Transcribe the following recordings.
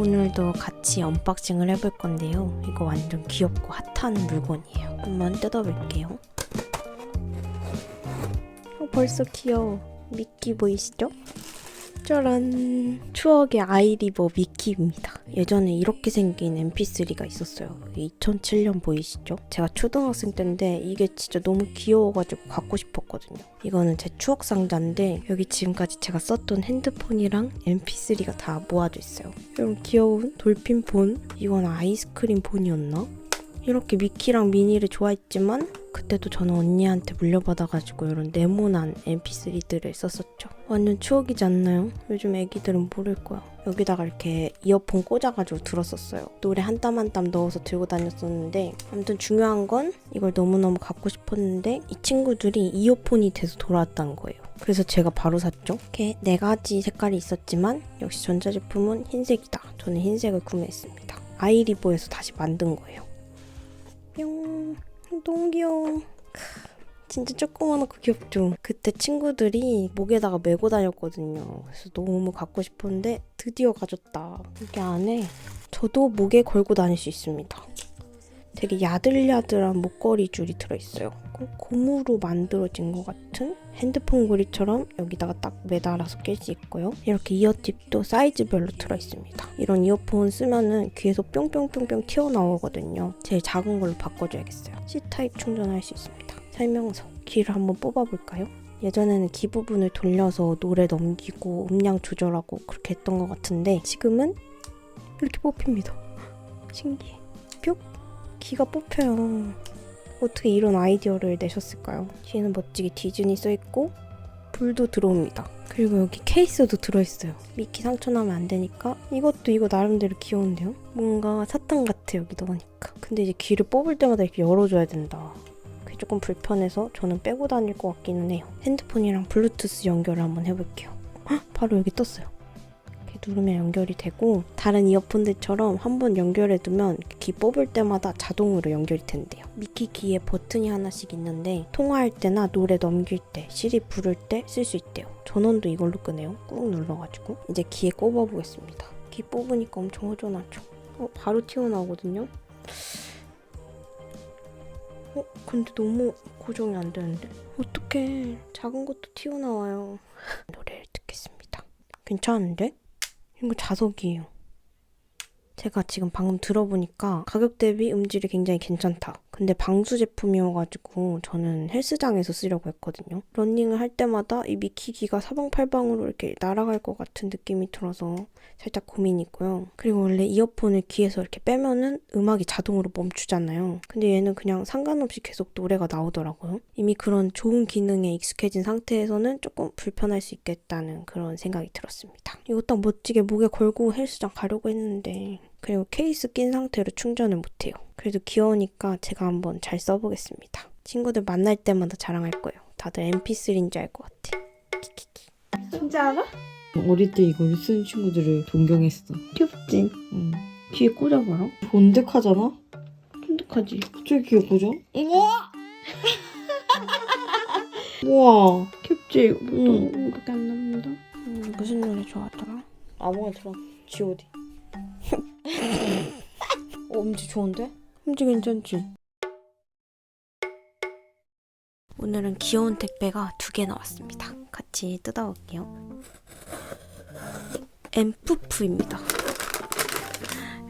오늘도 같이 언박싱을 해볼 건데요. 이거 완전 귀엽고 핫한 물건이에요. 한번 뜯어볼게요. 어, 벌써 귀여워. 미끼 보이시죠? 짜란 추억의 아이리버 미키입니다. 예전에 이렇게 생긴 mp3가 있었어요. 2007년 보이시죠? 제가 초등학생 때인데 이게 진짜 너무 귀여워가지고 갖고 싶었거든요. 이거는 제 추억 상자인데 여기 지금까지 제가 썼던 핸드폰이랑 mp3가 다 모아져 있어요. 이런 귀여운 돌핀 폰. 이건 아이스크림 폰이었나? 이렇게 미키랑 미니를 좋아했지만 그때도 저는 언니한테 물려받아가지고 이런 네모난 mp3들을 썼었죠. 완전 추억이지 않나요? 요즘 애기들은 모를 거야. 여기다가 이렇게 이어폰 꽂아가지고 들었었어요. 노래 한 땀 한 땀 넣어서 들고 다녔었는데 아무튼 중요한 건 이걸 너무너무 갖고 싶었는데 이 친구들이 이어폰이 돼서 돌아왔다는 거예요. 그래서 제가 바로 샀죠. 이렇게 네 가지 색깔이 있었지만 역시 전자제품은 흰색이다. 저는 흰색을 구매했습니다. 아이리보에서 다시 만든 거예요. 뿅. 너무 귀여워. 크, 진짜 조그만하고 귀엽죠? 그때 친구들이 목에다가 메고 다녔거든요. 그래서 너무 갖고 싶었는데 드디어 가졌다. 이게 안에 저도 목에 걸고 다닐 수 있습니다. 되게 야들야들한 목걸이 줄이 들어있어요. 고- 고무로 만들어진 것 같은 핸드폰 고리처럼 여기다가 딱 매달아서 낄 수 있고요. 이렇게 이어팁도 사이즈별로 들어있습니다. 이런 이어폰 쓰면은 귀에서 뿅뿅뿅뿅 튀어나오거든요. 제일 작은 걸로 바꿔줘야겠어요. C타입 충전할 수 있습니다. 설명서. 귀를 한번 뽑아볼까요? 예전에는 귀 부분을 돌려서 노래 넘기고 음량 조절하고 그렇게 했던 것 같은데 지금은 이렇게 뽑힙니다. 신기해. 뿅! 귀가 뽑혀요. 어떻게 이런 아이디어를 내셨을까요? 뒤에는 멋지게 디즈니 써있고 불도 들어옵니다. 그리고 여기 케이스도 들어있어요. 미키 상처나면 안 되니까 이것도 이거 나름대로 귀여운데요? 뭔가 사탕 같아 여기 넣으니까. 근데 이제 귀를 뽑을 때마다 이렇게 열어줘야 된다. 그게 조금 불편해서 저는 빼고 다닐 것 같기는 해요. 핸드폰이랑 블루투스 연결을 한번 해볼게요. 헉, 바로 여기 떴어요. 누르면 연결이 되고 다른 이어폰들처럼 한번 연결해 두면 귀 뽑을 때마다 자동으로 연결이 된대요. 미키 귀에 버튼이 하나씩 있는데 통화할 때나 노래 넘길 때, 시리 부를 때 쓸 수 있대요. 전원도 이걸로 끄네요. 꾹 눌러가지고 이제 귀에 꼽아 보겠습니다. 귀 뽑으니까 엄청 허전하죠. 어, 바로 튀어나오거든요. 어, 근데 너무 고정이 안 되는데? 어떡해. 작은 것도 튀어나와요. 노래를 듣겠습니다. 괜찮은데? 이거 자석이에요. 제가 지금 방금 들어보니까 가격 대비 음질이 굉장히 괜찮다. 근데 방수 제품이어가지고 저는 헬스장에서 쓰려고 했거든요. 러닝을 할 때마다 이 미키기가 사방팔방으로 이렇게 날아갈 것 같은 느낌이 들어서 살짝 고민이고요. 그리고 원래 이어폰을 귀에서 이렇게 빼면은 음악이 자동으로 멈추잖아요. 근데 얘는 그냥 상관없이 계속 노래가 나오더라고요. 이미 그런 좋은 기능에 익숙해진 상태에서는 조금 불편할 수 있겠다는 그런 생각이 들었습니다. 이거 딱 멋지게 목에 걸고 헬스장 가려고 했는데 그리고 케이스 낀 상태로 충전을 못해요. 그래도 귀여우니까 제가 한번 잘 써보겠습니다. 친구들 만날 때마다 자랑할 거예요. 다들 mp3인 줄 알 것 같아. 키키키. 진짜 알아? 어릴 때 이걸 쓰는 친구들을 동경했어. 귀엽지? 응. 귀에 꽂아봐라. 본득하잖아? 쫀득하지? 갑자기 귀에 꽂아? 우와! 우와! 귀엽지? 응. 그렇게 안 나옵니다. 음, 무슨 노래 좋아하더라? 아무거나 들어. G.O.D. 어, 음질 좋은데? 음질 괜찮지? 오늘은 귀여운 택배가 두 개 나왔습니다. 같이 뜯어볼게요. 엠푸프입니다.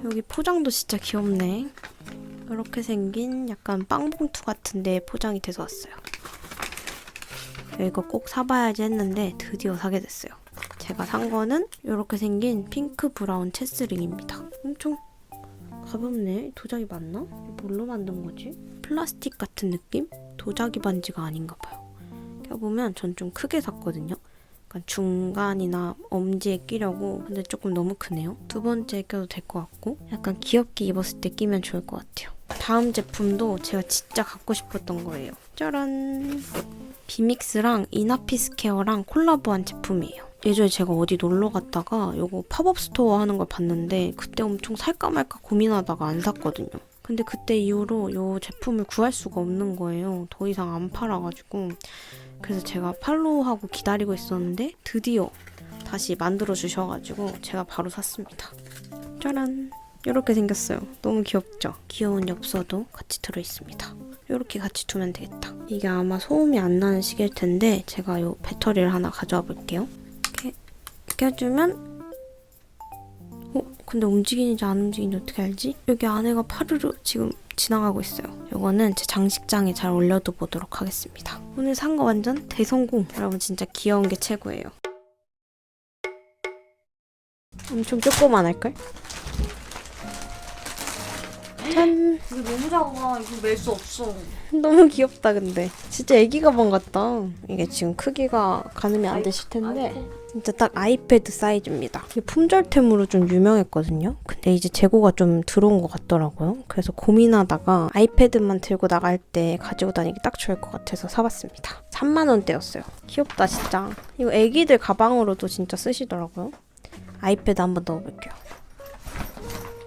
여기 포장도 진짜 귀엽네. 이렇게 생긴 약간 빵봉투 같은데 포장이 돼서 왔어요. 이거 꼭 사봐야지 했는데 드디어 사게 됐어요. 제가 산 거는 이렇게 생긴 핑크 브라운 체스링입니다. 엄청 가볍네. 도자기 맞나? 뭘로 만든 거지? 플라스틱 같은 느낌? 도자기 반지가 아닌가 봐요. 껴보면 전 좀 크게 샀거든요. 약간 중간이나 엄지에 끼려고 근데 조금 너무 크네요. 두 번째 껴도 될 것 같고 약간 귀엽게 입었을 때 끼면 좋을 것 같아요. 다음 제품도 제가 진짜 갖고 싶었던 거예요. 짜란! 비믹스랑 이나피스 케어랑 콜라보한 제품이에요. 예전에 제가 어디 놀러 갔다가 요거 팝업 스토어 하는 걸 봤는데 그때 엄청 살까 말까 고민하다가 안 샀거든요. 근데 그때 이후로 요 제품을 구할 수가 없는 거예요. 더 이상 안 팔아가지고. 그래서 제가 팔로우하고 기다리고 있었는데 드디어 다시 만들어 주셔가지고 제가 바로 샀습니다. 짜란. 이렇게 생겼어요. 너무 귀엽죠? 귀여운 엽서도 같이 들어있습니다. 이렇게 같이 두면 되겠다. 이게 아마 소음이 안 나는 시계일 텐데 제가 이 배터리를 하나 가져와 볼게요. 껴주면 어? 근데 움직이는지 안 움직이는지 어떻게 알지? 여기 안에가 파르르 지금 지나가고 있어요. 이거는 제 장식장에 잘 올려둬 보도록 하겠습니다. 오늘 산 거 완전 대성공. 여러분 진짜 귀여운 게 최고예요. 엄청 조그만할걸? 짠! 이거 너무 작아. 이거 멜 수 없어. 너무 귀엽다 근데. 진짜 애기 가방 같다. 이게 지금 크기가 가늠이 안 되실 텐데. 진짜 딱 아이패드 사이즈입니다. 이게 품절템으로 좀 유명했거든요. 근데 이제 재고가 좀 들어온 것 같더라고요. 그래서 고민하다가 아이패드만 들고 나갈 때 가지고 다니기 딱 좋을 것 같아서 사봤습니다. 3만 원대였어요. 귀엽다 진짜. 이거 애기들 가방으로도 진짜 쓰시더라고요. 아이패드 한 번 넣어볼게요.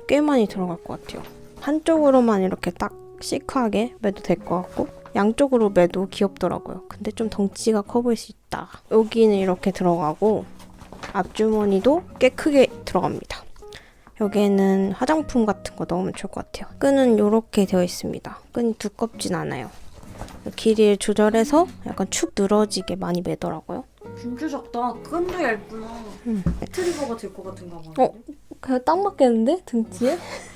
꽤 많이 들어갈 것 같아요 한쪽으로만 이렇게 딱 시크하게 매도 될 것 같고 양쪽으로 매도 귀엽더라고요. 근데 좀 덩치가 커 보일 수 있다. 여기는 이렇게 들어가고 앞주머니도 꽤 크게 들어갑니다. 여기에는 화장품 같은 거 넣으면 좋을 것 같아요. 끈은 이렇게 되어 있습니다. 끈이 두껍진 않아요. 길이를 조절해서 약간 축 늘어지게 많이 매더라고요. 진짜 작다. 끈도 얇구나. 음. 트리버가 될 것 같은 가방. 어? 그냥 딱 맞겠는데? 등치에?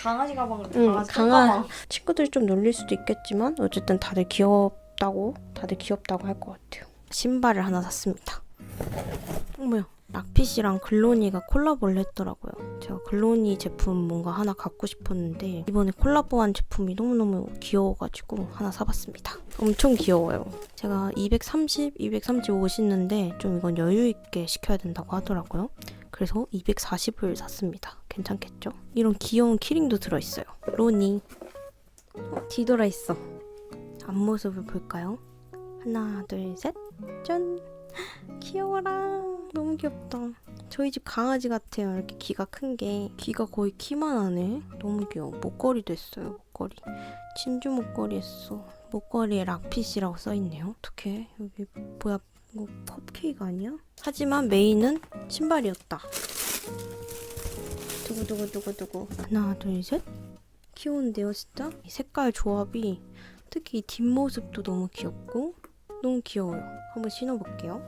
강아지 가방을 응, 강아지 강아- 가방. 친구들이 좀 놀릴 수도 있겠지만 어쨌든 다들 귀엽다고 다들 귀엽다고 할 것 같아요. 신발을 하나 샀습니다. 어머야. 락핏이랑 글로니가 콜라보를 했더라고요. 제가 글로니 제품 뭔가 하나 갖고 싶었는데 이번에 콜라보한 제품이 너무너무 귀여워가지고 하나 사봤습니다. 엄청 귀여워요. 제가 230, 235 신는데 좀 이건 여유 있게 시켜야 된다고 하더라고요. 그래서 240을 샀습니다. 괜찮겠죠? 이런 귀여운 키링도 들어있어요. 로니. 어, 뒤돌아 있어. 앞모습을 볼까요? 하나, 둘, 셋. 짠. 귀여워라. 너무 귀엽다. 저희 집 강아지 같아요. 이렇게 귀가 큰 게. 귀가 거의 키만 하네. 너무 귀여워. 목걸이도 했어요. 목걸이. 진주 목걸이 했어. 목걸이에 락핏이라고 써있네요. 어떡해. 여기 뭐야. 이거 컵케이크 아니야? 하지만 메인은 신발이었다. 두구두구두구두구. 하나, 둘, 셋. 귀여운데요, 진짜? 이 색깔 조합이 특히 이 뒷모습도 너무 귀엽고 너무 귀여워요. 한번 신어볼게요.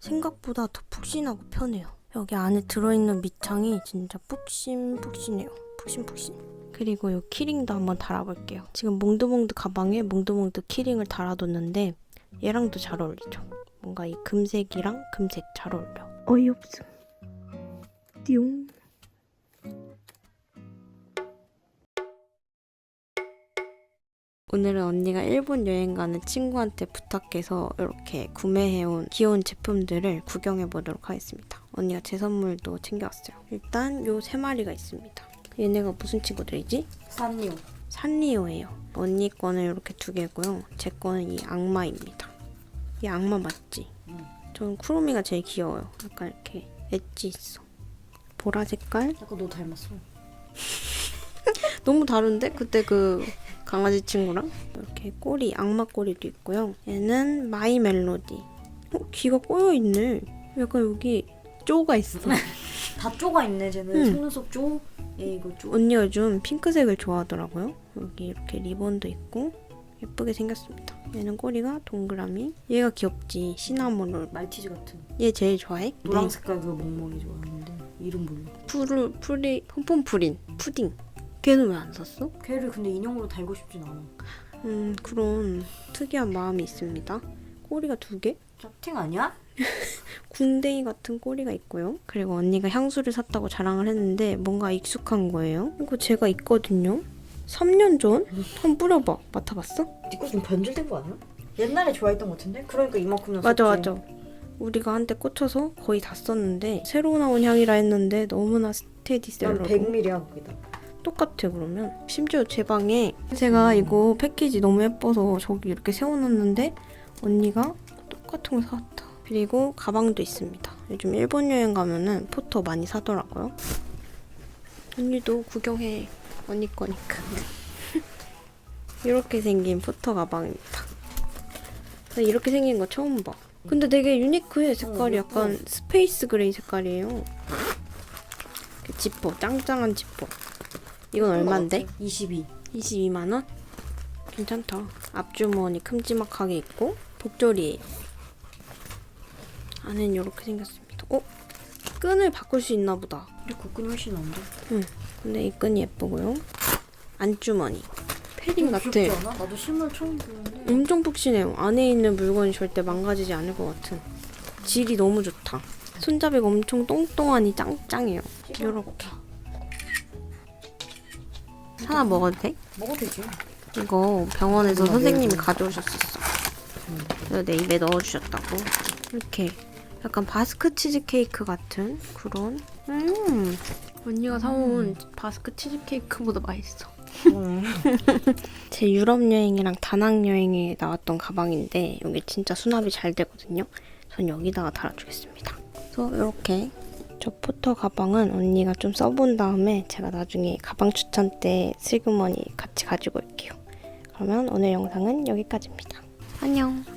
생각보다 더 푹신하고 편해요. 여기 안에 들어있는 밑창이 진짜 푹신푹신해요. 푹신푹신. 그리고 이 키링도 한번 달아볼게요. 지금 몽드몽드 가방에 몽드몽드 키링을 달아뒀는데 얘랑도 잘 어울리죠. 뭔가 이 금색이랑 금색 잘 어울려. 어이없음. 띠용. 오늘은 언니가 일본 여행 가는 친구한테 부탁해서 이렇게 구매해온 귀여운 제품들을 구경해 보도록 하겠습니다. 언니가 제 선물도 챙겨왔어요. 일단 요 세 마리가 있습니다. 얘네가 무슨 친구들이지? 산리오. 산리오예요. 언니 거는 이렇게 두 개고요. 제 거는 이 악마입니다. 이 악마 맞지? 응. 저는 쿠로미가 제일 귀여워요. 약간 이렇게 엣지 있어. 보라 색깔? 약간 너 닮았어. 너무 다른데? 그때 그 강아지 친구랑 이렇게 꼬리, 악마 꼬리도 있고요. 얘는 마이 멜로디. 어, 귀가 꼬여 있네. 약간 여기 쪼가 있어. 다 쪼가 있네 쟤는. 응. 속눈썹 쪼. 얘 이거 쪼. 언니 요즘 핑크색을 좋아하더라고요. 여기 이렇게 리본도 있고 예쁘게 생겼습니다. 얘는 꼬리가 동그라미. 얘가 귀엽지. 시나몬롤. 말티즈 같은. 얘 제일 좋아해? 네. 색깔 그 멍멍이 좋아하는데 이름 몰라. 푸르 프리 폼폼프린 푸딩. 걔는 왜 안 샀어? 걔를 근데 인형으로 달고 싶진 않아. 음 그런 특이한 마음이 있습니다. 꼬리가 두 개? 짝팅 아니야? 궁뎅이 같은 꼬리가 있고요. 그리고 언니가 향수를 샀다고 자랑을 했는데 뭔가 익숙한 거예요. 이거 제가 있거든요. 3년 전? 한번 뿌려봐. 맡아봤어? 니거 좀 변질된 거 아니야? 옛날에 좋아했던 것 같은데? 그러니까 이만큼은 맞아. 맞아. 우리가 한때 꽂혀서 거의 다 썼는데 새로 나온 향이라 했는데 너무나 난 스테디셀러고 100ml야 거기다. 똑같아 그러면 심지어 제 방에 제가 이거 패키지 너무 예뻐서 저기 이렇게 세워놨는데 언니가 똑같은 거 사왔다 그리고 가방도 있습니다 요즘 일본 여행 가면은 포터 많이 사더라고요 언니도 구경해 언니 거니까 이렇게 생긴 포터 가방입니다 나 이렇게 생긴 거 처음 봐 근데 되게 유니크해 색깔이 어, 약간 스페이스 그레이 색깔이에요. 지퍼 짱짱한 지퍼. 이건 얼마인데? 22. 22만 원? 괜찮다. 앞주머니 큼지막하게 있고 복조리에요. 안에는 이렇게 생겼습니다. 어? 끈을 바꿀 수 있나 보다. 근데 국근이 훨씬 나은데? 근데 이 끈이 예쁘고요. 안주머니. 패딩 같아. 않아? 나도 실물 처음 보는데. 엄청 푹신해요. 안에 있는 물건이 절대 망가지지 않을 것 같은. 질이 너무 좋다. 손잡이가 엄청 똥똥하니 짱짱해요. 이렇게. 하나 먹어도 돼? 먹어도 되지. 이거 병원에서 엄마 선생님이 내려줘. 가져오셨었어. 그래서 내 입에 넣어주셨다고. 이렇게 약간 바스크 치즈 케이크 같은 그런. 음. 언니가 사온 바스크 치즈 케이크보다 맛있어. 음. 제 유럽 여행이랑 다낭 여행에 나왔던 가방인데 여기 진짜 수납이 잘 되거든요. 전 여기다가 달아주겠습니다. 그래서 이렇게 저 포터 가방은 언니가 좀 써본 다음에 제가 나중에 가방 추천 때 슬그머니 같이 가지고 올게요. 그러면 오늘 영상은 여기까지입니다. 안녕.